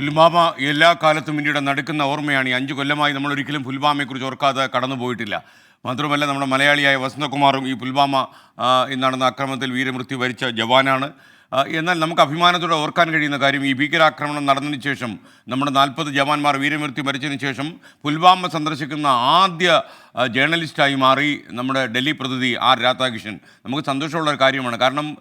പുൽവാമ എല്ലാ കാലത്തും ഇന്ത്യയുടെ നടക്കുന്ന ഓർമ്മയാണ് ഈ അഞ്ച് കൊല്ലമായി നമ്മൾ ഒരിക്കലും പുൽവാമയെക്കുറിച്ച് ഓർക്കാതെ കടന്നുപോയിട്ടില്ല മാത്രമല്ല നമ്മുടെ മലയാളിയായ വസന്തകുമാറും ഈ പുൽവാമ നടന്ന അക്രമത്തിൽ വീരമൃത്യു വരിച്ച ജവാനാണ്. എന്നാൽ നമുക്ക് അഭിമാനത്തോടെ ഓർക്കാൻ കഴിയുന്ന കാര്യം ഈ ഭീകരാക്രമണം നടന്നതിന് ശേഷം നമ്മുടെ നാൽപ്പത് ജവാന്മാർ വീരമൃത്യു മരിച്ചതിന് ശേഷം പുൽവാമ സന്ദർശിക്കുന്ന ആദ്യ ജേർണലിസ്റ്റായി മാറി നമ്മുടെ ഡൽഹി പ്രതിനിധി ആർ രാധാകൃഷ്ണൻ. നമുക്ക് സന്തോഷമുള്ള ഒരു കാര്യമാണ്. കാരണം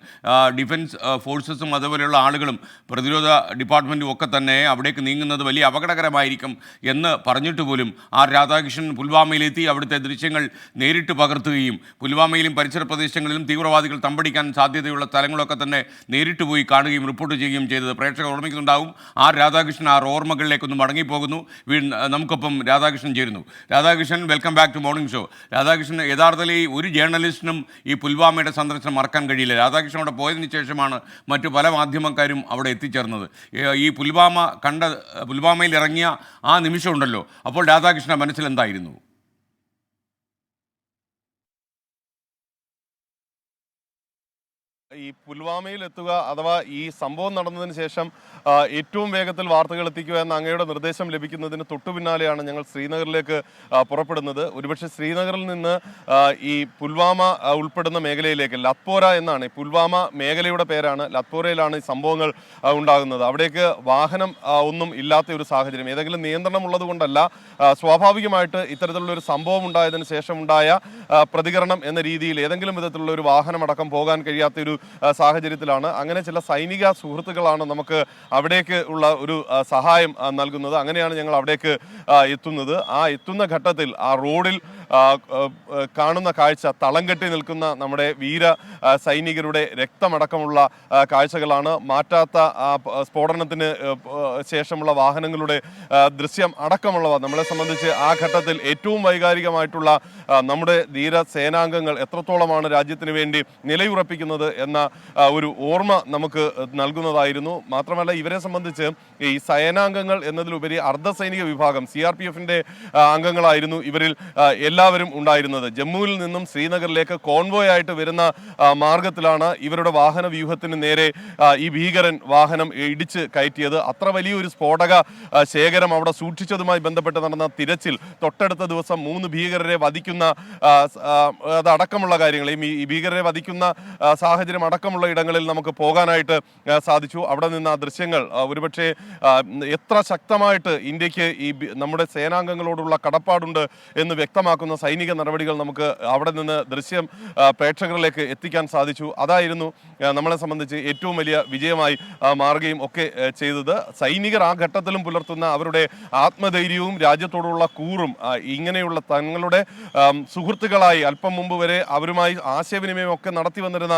ഡിഫൻസ് ഫോഴ്സസും അതുപോലെയുള്ള ആളുകളും പ്രതിരോധ ഡിപ്പാർട്ട്മെന്റും ഒക്കെ തന്നെ അവിടേക്ക് നീങ്ങുന്നത് വലിയ അപകടകരമായിരിക്കും എന്ന് പറഞ്ഞിട്ട് പോലും ആർ രാധാകൃഷ്ണൻ പുൽവാമയിലെത്തി അവിടുത്തെ ദൃശ്യങ്ങൾ നേരിട്ട് പകർത്തുകയും പുൽവാമയിലും പരിസര പ്രദേശങ്ങളിലും തീവ്രവാദികൾ തമ്പടിക്കാൻ സാധ്യതയുള്ള സ്ഥലങ്ങളൊക്കെ തന്നെ നേരിട്ട് പോയി കാണുകയും റിപ്പോർട്ട് ചെയ്യുകയും ചെയ്തത് പ്രേക്ഷകർ ഓർമ്മിക്കുന്നുണ്ടാവും. ആർ രാധാകൃഷ്ണൻ ആ ഓർമ്മകളിലേക്കൊന്ന് മടങ്ങിപ്പോകുന്നു. നമുക്കൊപ്പം രാധാകൃഷ്ണൻ ചേരുന്നു. Radhakrishnan welcome back to morning show Radhakrishnan യഥാർത്ഥത്തിൽ ഈ ഒരു ജേർണലിസ്റ്റിനും ഈ പുൽവാമയുടെ സന്ദർശനം മറക്കാൻ കഴിയില്ല. രാധാകൃഷ്ണൻ അവിടെ പോയതിന് ശേഷമാണ് മറ്റു പല മാധ്യമക്കാരും അവിടെ എത്തിച്ചേർന്നത്. ഈ പുൽവാമ കണ്ട പുൽവാമയിൽ ഇറങ്ങിയ ആ നിമിഷമുണ്ടല്ലോ. അപ്പോൾ രാധാകൃഷ്ണൻ മനസ്സിൽ ഈ പുൽവാമയിൽ എത്തുക അഥവാ ഈ സംഭവം നടന്നതിന് ശേഷം ഏറ്റവും വേഗത്തിൽ വാർത്തകൾ എത്തിക്കുക എന്ന അങ്ങയുടെ നിർദ്ദേശം ലഭിക്കുന്നതിന് തൊട്ടു പിന്നാലെയാണ് ഞങ്ങൾ ശ്രീനഗറിലേക്ക് പുറപ്പെടുന്നത്. ഒരുപക്ഷെ ശ്രീനഗറിൽ നിന്ന് ഈ പുൽവാമ ഉൾപ്പെടുന്ന മേഖലയിലേക്ക് ലത്പോര എന്നാണ്. പുൽവാമ മേഖലയുടെ പേരാണ്. ലത്പോരയിലാണ് ഈ സംഭവങ്ങൾ ഉണ്ടാകുന്നത്. അവിടേക്ക് വാഹനം ഒന്നും ഇല്ലാത്ത ഒരു സാഹചര്യം. ഏതെങ്കിലും നിയന്ത്രണം ഉള്ളതുകൊണ്ടല്ല സ്വാഭാവികമായിട്ട് ഇത്തരത്തിലുള്ള ഒരു സംഭവം ഉണ്ടായതിനു ശേഷം ഉണ്ടായ പ്രതികരണം എന്ന രീതിയിൽ ഏതെങ്കിലും വിധത്തിലുള്ള ഒരു വാഹനമടക്കം പോകാൻ കഴിയാത്ത ഒരു സാഹചര്യത്തിലാണ്. അങ്ങനെ ചില സൈനിക സുഹൃത്തുക്കളാണ് നമുക്ക് അവിടേക്ക് ഉള്ള ഒരു സഹായം നൽകുന്നത്. അങ്ങനെയാണ് ഞങ്ങൾ അവിടേക്ക് എത്തുന്നത്. ആ എത്തുന്ന ഘട്ടത്തിൽ ആ റോഡിൽ കാണുന്ന കാഴ്ച തളം കെട്ടി നിൽക്കുന്ന നമ്മുടെ വീര സൈനികരുടെ രക്തമടക്കമുള്ള കാഴ്ചകളാണ്. മാറ്റാത്ത സ്ഫോടനത്തിന് ശേഷമുള്ള വാഹനങ്ങളുടെ ദൃശ്യം അടക്കമുള്ളവ നമ്മളെ സംബന്ധിച്ച് ആ ഘട്ടത്തിൽ ഏറ്റവും വൈകാരികമായിട്ടുള്ള നമ്മുടെ ധീര സേനാംഗങ്ങൾ എത്രത്തോളമാണ് രാജ്യത്തിന് വേണ്ടി നിലയുറപ്പിക്കുന്നത് എന്ന ആ, ഒരു ഓർമ്മ നമുക്ക് നൽകുന്നതായിരുന്നു. മാത്രമല്ല ഇവരെ സംബന്ധിച്ച് ഈ സേനാംഗങ്ങൾ എന്നതിലുപരി അർദ്ധസൈനിക വിഭാഗം സി ആർ പി എഫിന്റെ അംഗങ്ങളായിരുന്നു ഇവരിൽ എല്ലാവരും ഉണ്ടായിരുന്നത്. ജമ്മുവിൽ നിന്നും ശ്രീനഗറിലേക്ക് കോൺവോയ് ആയിട്ട് വരുന്ന മാർഗത്തിലാണ് ഇവരുടെ വാഹന വ്യൂഹത്തിന് നേരെ ഈ ഭീകരൻ വാഹനം ഇടിച്ച് കയറ്റിയത്. അത്ര വലിയൊരു സ്ഫോടക ശേഖരം അവിടെ സൂക്ഷിച്ചതുമായി ബന്ധപ്പെട്ട് നടന്ന തിരച്ചിൽ തൊട്ടടുത്ത ദിവസം മൂന്ന് ഭീകരരെ വധിക്കുന്ന അതടക്കമുള്ള കാര്യങ്ങൾ ഈ ഭീകരരെ വധിക്കുന്ന ആ, സാഹചര്യം അടക്കമുള്ള ഇടങ്ങളിൽ നമുക്ക് പോകാനായിട്ട് സാധിച്ചു. അവിടെ നിന്ന് ആ ദൃശ്യങ്ങൾ ഒരുപക്ഷെ എത്ര ശക്തമായിട്ട് ഇന്ത്യയ്ക്ക് ഈ നമ്മുടെ സേനാംഗങ്ങളോടുള്ള കടപ്പാടുണ്ട് എന്ന് വ്യക്തമാക്കുന്ന സൈനിക നടപടികൾ നമുക്ക് അവിടെ നിന്ന് ദൃശ്യം പ്രേക്ഷകരിലേക്ക് എത്തിക്കാൻ സാധിച്ചു. അതായിരുന്നു നമ്മളെ സംബന്ധിച്ച് ഏറ്റവും വലിയ വിജയമായി മാറുകയും ഒക്കെ ചെയ്തത്. സൈനികർ ആ ഘട്ടത്തിലും പുലർത്തുന്ന അവരുടെ ആത്മധൈര്യവും രാജ്യത്തോടുള്ള കൂറും ഇങ്ങനെയുള്ള തങ്ങളുടെ സുഹൃത്തുക്കളായി അല്പം മുമ്പ് വരെ അവരുമായി ആശയവിനിമയം ഒക്കെ നടത്തി വന്നിരുന്ന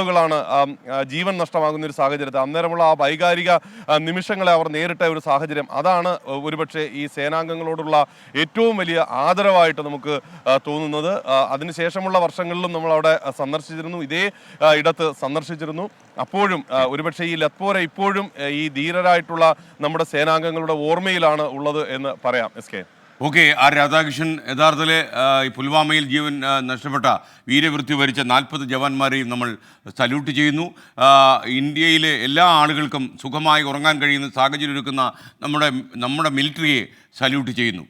ആളുകളാണ് ജീവൻ നഷ്ടമാകുന്ന ഒരു സാഹചര്യത്തിൽ. അന്നേരമുള്ള ആ വൈകാരിക നിമിഷങ്ങളെ അവർ നേരിട്ട ഒരു സാഹചര്യം. അതാണ് ഒരുപക്ഷെ ഈ സേനാംഗങ്ങളോടുള്ള ഏറ്റവും വലിയ ആദരവായിട്ട് നമുക്ക് തോന്നുന്നത്. അതിനുശേഷമുള്ള വർഷങ്ങളിലും നമ്മൾ അവിടെ സന്ദർശിച്ചിരുന്നു. ഇതേ ഇടത്ത് സന്ദർശിച്ചിരുന്നു. അപ്പോഴും ഒരുപക്ഷെ ഈ ലത്പോര ഇപ്പോഴും ഈ ധീരരായിട്ടുള്ള നമ്മുടെ സേനാംഗങ്ങളുടെ ഓർമ്മയിലാണ് ഉള്ളത് എന്ന് പറയാം. S K. Okay R Radhakrishnan യഥാർത്ഥത്തിൽ പുൽവാമയിൽ ജീവൻ നഷ്ടപ്പെട്ട വീരവൃത്തി വരിച്ച നാൽപ്പത് ജവാന്മാരെയും നമ്മൾ സല്യൂട്ട് ചെയ്യുന്നു. ഇന്ത്യയിലെ എല്ലാ ആളുകൾക്കും സുഖമായി ഉറങ്ങാൻ കഴിയുന്ന സാഹചര്യം ഒരുക്കുന്ന നമ്മുടെ നമ്മുടെ മിലിറ്ററിയെ സല്യൂട്ട് ചെയ്യുന്നു.